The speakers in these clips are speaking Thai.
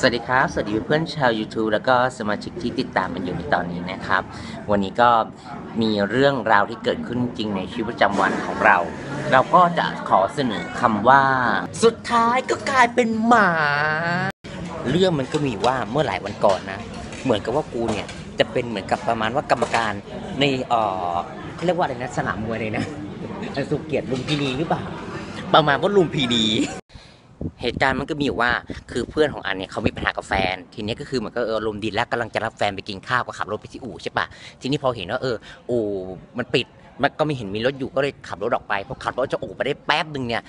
สวัสดีครับ สวัสดีเพื่อนชาว YouTube แล้วก็สมาชิกที่ติดตามมันอยู่ในตอนนี้นะครับ วันนี้ก็มีเรื่องราวที่เกิดขึ้นจริงในชีวิตประจำวันของเรา เราก็จะขอเสนอคำว่า สุดท้ายก็กลายเป็นหมา เรื่องมันก็มีว่าเมื่อหลายวันก่อนนะ เหมือนกับว่ากูเนี่ยจะเป็นเหมือนกับประมาณว่ากรรมการในเออเขาเรียกว่าอะไรนะสนามมวยเลยนะสุเกียรติลุมพินีหรือเปล่า ประมาณว่าลุมพินี เหตุการณ์มันก็มีอยู่ว่าคือเพื่อนของอันเนี่ยเขามีปัญหากับแฟน ทีนี้ก็คือเหมือนก็เออลมณ์ดีแล้วกำลังจะรับแฟนไปกินข้าวก็ขับรถไปที่อู่ใช่ปะทีนี้พอเห็นว่าเอออู่มันปิดมันก็ไม่เห็นมีรถอยู่ก็เลยขับรถออกไปพอขับรถจะอู่ไปได้แป๊บหนึ่งเนี่ย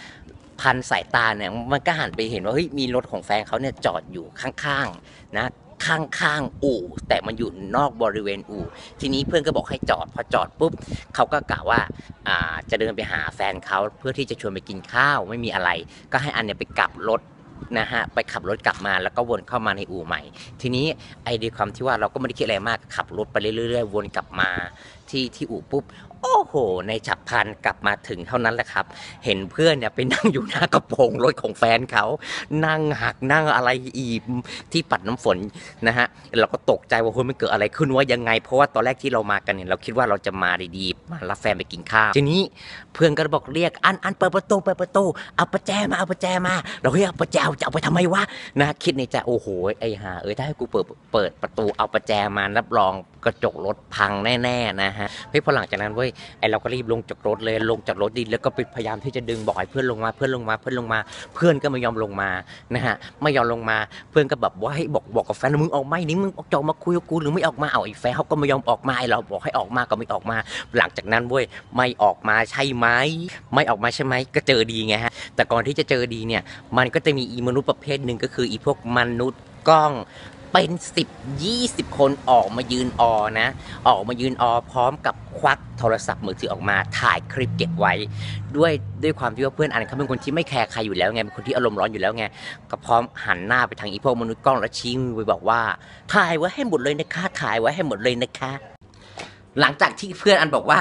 พันสายตาเนี่ยมันก็หันไปเห็นว่าเฮ้ยมีรถของแฟนเขาเนี่ยจอดอยู่ข้างๆนะ ข้างๆอู่ แต่มันอยู่นอกบริเวณอู่ ทีนี้เพื่อนก็บอกให้จอด พอจอดปุ๊บเขาก็กะว่าอ่าจะเดินไปหาแฟนเขาเพื่อที่จะชวนไปกินข้าวไม่มีอะไร ก็ให้อันเนี่ยไปกลับรถนะฮะไปขับรถกลับมาแล้วก็วนเข้ามาในอู่ใหม่ ทีนี้ไอเดียความที่ว่าเราก็ไม่ได้คิดอะไรมากขับรถไปเรื่อยๆวนกลับมาที่ที่อู่ปุ๊บโอ้โห ในฉับพลันกลับมาถึงเท่านั้นแหละครับ เห็นเพื่อนเนี่ยไปนั่งอยู่หน้ากระโปรงรถของแฟนเขา นั่งหักนั่งอะไรอีบที่ปัดน้ำฝนนะฮะ เราก็ตกใจว่าเฮ้ยมันเกิดอะไรขึ้นว่ายังไง เพราะว่าตอนแรกที่เรามากันเนี่ยเราคิดว่าเราจะมาดีๆ มารับแฟนไปกินข้าว ทีนี้เพื่อนก็บอกเรียกอันอันเปิดประตูเปิดประตูเอาประแจมาเอาประแจมา เราเฮ้ยเอาประแจจะเอาไปทำไมวะนะคิดในใจโอ้โหไอ้ห่าเอ้ยถ้าให้กูเปิดเปิดประตูเอาประแจมารับรองกระจกรถพังแน่ๆนะฮะเฮ้ยพอหลังจากนั้นเว้ยไอเราก็รีบลงจากรถเลยลงจากรถดิแล้วก็ไปพยายามที่จะดึงบอกให้เพื่อนลงมาเพื่อนลงมาเพื่อนลงมา เพื่อนก็ไม่ยอมลงมานะฮะไม่ยอมลงมาเพื่อนก็แบบว่าให้บอกบอกกับแฟนมึงออกมานี่มึงออกจอมาคุยกับกูหรือไม่ออกมาเอาไอ้แฟนเขาก็ไม่ยอมออกมาไอเราบอกให้ออกมาก็ไม่ออกมา หลังจากนั้นเว้ยไม่ออกมาใช่ไหมไม่ออกมาใช่ไหมก็เจอดีไงฮะแต่ก่อนที่จะเจอดีเนี่ยมันก็จะมีอีมนุษย์ประเภทหนึ่งก็คืออีพวกมนุษย์กล้อง เป็นสิบยี่สิบคนออกมายืนออนะ ออกมายืนออพร้อมกับควักโทรศัพท์มือถือออกมาถ่ายคลิปเก็บไว้ ด้วยด้วยความที่ว่าเพื่อนอันเขาเป็นคนที่ไม่แคร์ใครอยู่แล้วไงเป็นคนที่อารมณ์ร้อนอยู่แล้วไงก็พร้อมหันหน้าไปทางอีพวกมนุษย์กล้องแล้วชี้มือไปบอกว่า ถ่ายไว้ให้หมดเลยนะคะถ่ายไว้ให้หมดเลยนะคะ หลังจากที่เพื่อนอันบอกว่า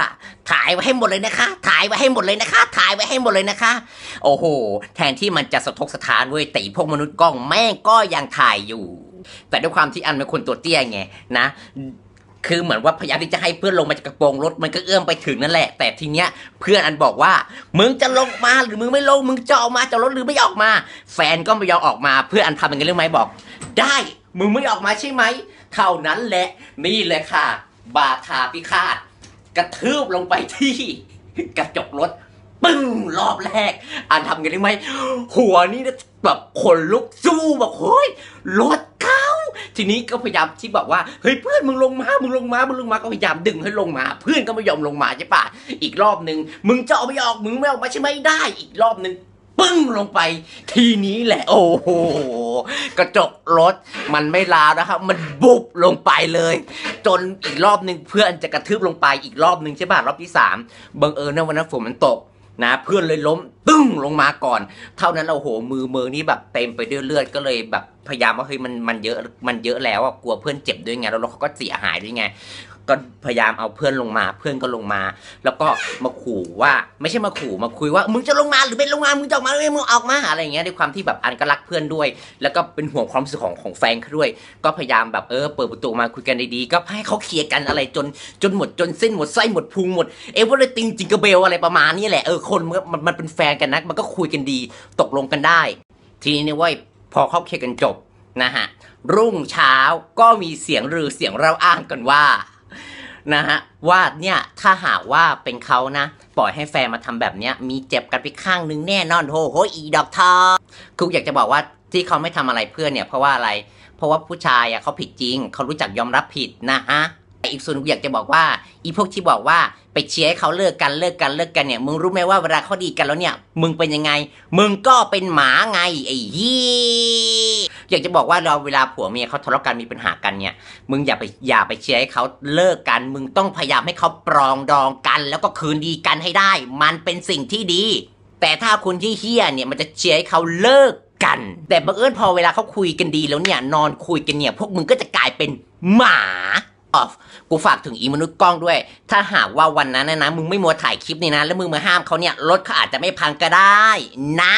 ถ่ายไว้ให้หมดเลยนะคะ ถ่ายไว้ให้หมดเลยนะคะ ถ่ายไว้ให้หมดเลยนะคะ โอ้โห แทนที่มันจะสะทกสถานเว้ยแต่อีพวกมนุษย์กล้องแม่งก็ยังถ่ายอยู่ แต่ด้วยความที่อันเป็นคนตัวเตี้ยไงนะคือเหมือนว่าพยายามที่จะให้เพื่อนลงมาจากกระโปรงรถมันก็เอื้อมไปถึงนั่นแหละ แต่ทีเนี้ยเพื่อนอันบอกว่า มึงจะลงมาหรือมึงไม่ลงมึงจะออกมาจากรถหรือไม่ออกมา แฟนก็ไม่ยอมออกมา เพื่อนอันทำอย่างนี้เรื่องไหมบอก ได้มึงไม่ออกมาใช่ไหมเท่านั้นแหละนี่แหละค่ะ บาทาพิฆาตกระทืบลงไปที่กระจกรถปึ้งรอบแรก อันทำกันได้ไหมหัวนี่แบบขนลุกสู้แบบเฮ้ยรถ ทีนี้ก็พยายามที่บอกว่าเฮ้ยเพื่อนมึงลงมา มึงลงมา มึงลงมา ก็พยายามดึงให้ลงมา เพื่อนก็ไม่ยอมลงมาใช่ปะอีกรอบนึง มึงจะออกไม่ออก มึงไม่ออกมาใช่ไหมได้ อีกรอบนึงปึ้งลงไป ทีนี้แหละ โอ้โหกระจกรถมันไม่ลาวนะครับ มันบุบลงไปเลย จนอีกรอบหนึ่งเพื่อนจะกระทืบลงไปอีกรอบหนึ่งใช่ป่ะรอบที่สามบังเอิญนะวันนั้นฝนมันตกนะเพื่อนเลยล้มตึ้งลงมาก่อน เท่านั้นเราโหมือมือนี่แบบเต็มไปด้วยเลือดก็เลยแบบ พยายามว่าเฮ้ยมันมันเยอะมันเยอะแล้วอะกลัวเพื่อนเจ็บด้วยไงแล้วรถเขาก็เสียหายด้วยไงก็พยายามเอาเพื่อนลงมา เพื่อนก็ลงมา แล้วก็มาขู่ว่าไม่ใช่มาขู่มาคุยว่ามึงจะลงมาหรือไม่ลงมามึงจะออกมาหรือไม่มึงออกมาอะไรอย่างเงี้ยด้วยความที่แบบอันก็รักเพื่อนด้วย แล้วก็เป็นห่วงความรู้สึกของของแฟนเขาด้วย ก็พยายามแบบเออเปิดประตูมาคุยกันดีๆก็ให้เขาเคลียร์กันอะไรจนจนหมดจนเส้นหมดไส้หมดพุงหมดเอเวอร์ติงจิงเกร์เบลอะไรประมาณนี้แหละเออคนมันมันเป็นแฟนกันนะมันก็คุยกันดี ตกลงกันได้ ทีนี้เนี่ยว้ย พอเขาเคลียร์กันจบนะฮะรุ่งเช้าก็มีเสียงรือเสียงเราอ้างกันว่านะฮะว่าเนี่ยถ้าหากว่าเป็นเขานะ ปล่อยให้แฟนมาทำแบบเนี้ย มีเจ็บกันไปข้างนึงแน่นอนโหโหอีดอกทอคืออยากจะบอกว่าที่เขาไม่ทำอะไรเพื่อนเนี่ยเพราะว่าอะไร เพราะว่าผู้ชายอะเขาผิดจริง เขารู้จักยอมรับผิดนะฮะ อีกส่วนกูอยากจะบอกว่าอีพวกที่บอกว่าไปเชียร์ให้เขาเลิกกันเลิกกันเลิกกันเนี่ยมึงรู้ไหมว่าเวลาเขาดีกันแล้วเนี่ย มึงเป็นยังไง มึงก็เป็นหมาไงไอ้ยี่อยากจะบอกว่าเราเวลาผัวเมียเขาทะเลาะกันมีปัญหากันเนี่ย มึงอย่าไปอย่าไปเชียร์ให้เขาเลิกกัน มึงต้องพยายามให้เขาปรองดองกัน แล้วก็คืนดีกันให้ได้ มันเป็นสิ่งที่ดี แต่ถ้าคนที่เฮี้ยเนี่ยมันจะเชียร์ให้เขาเลิกกัน แต่บังเอิญพอเวลาเขาคุยกันดีแล้วเนี่ยนอนคุยกันเนี่ย พวกมึงก็จะกลายเป็นหมา ออฟกูฝากถึงอีมนุษย์กล้องด้วย ถ้าหากว่าวันนั้นนะนะมึงไม่มัวถ่ายคลิปนี่นะ แล้วมึงมาห้ามเขาเนี่ยรถเขาอาจจะไม่พังก็ได้นะ